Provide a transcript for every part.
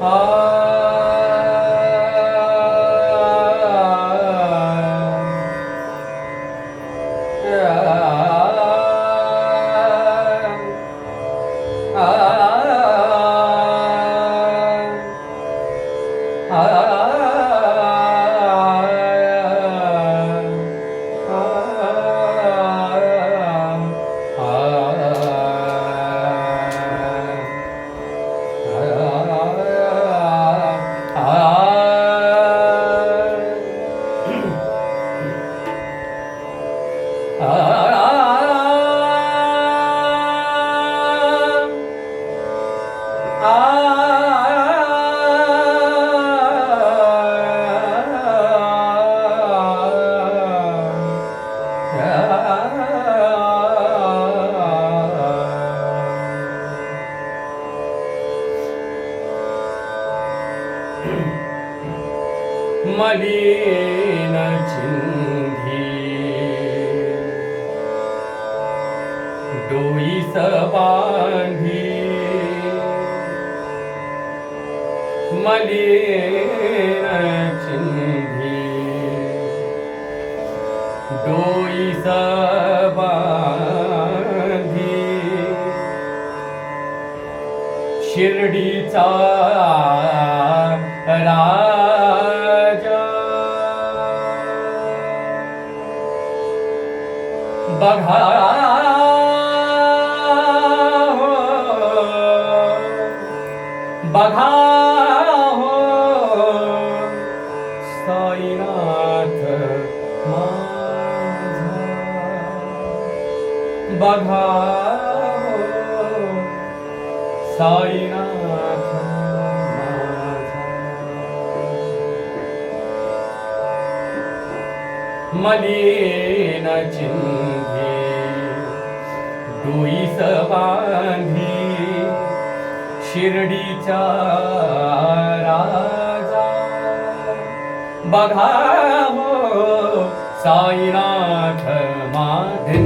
Ah, ah, ah. मलिन चिंधी। डोईस बांधी मलिन चिंधी। डोई बांधी शिर्डीचा रा बघा हो, बघा हो साईनाथ बघा हो साईनाथ मलिन चिंधी तुईस बांधी शिर्डीचा राजा. बघा हो साईनाथ माझे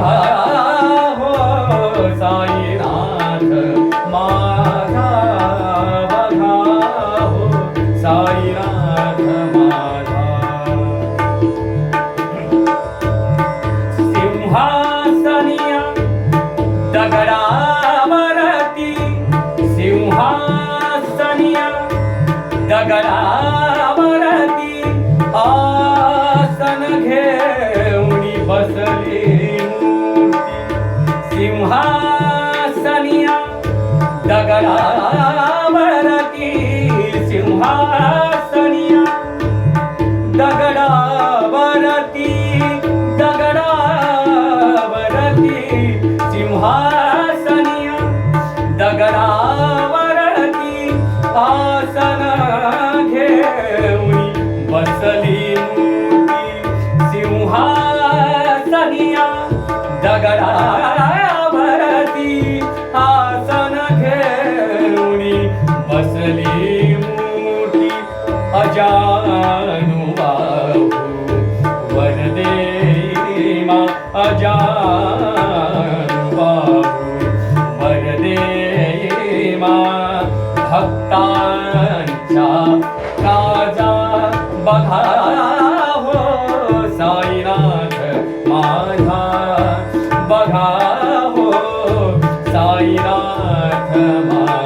बघा हो I got it. साईनाथ माझा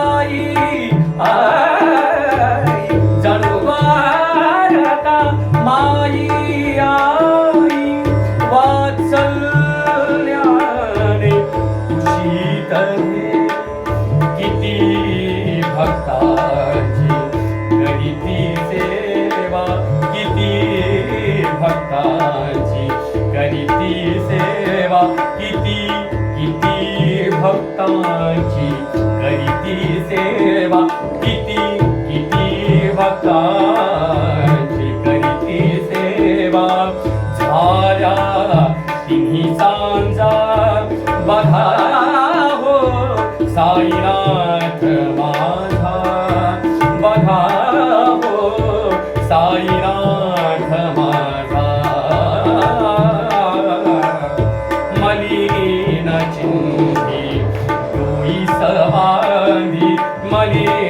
भक्ताची करीती सेवा किती भक्ताची. करीती सेवा किती किती भक्ताची. करीती सेवा किती olhe.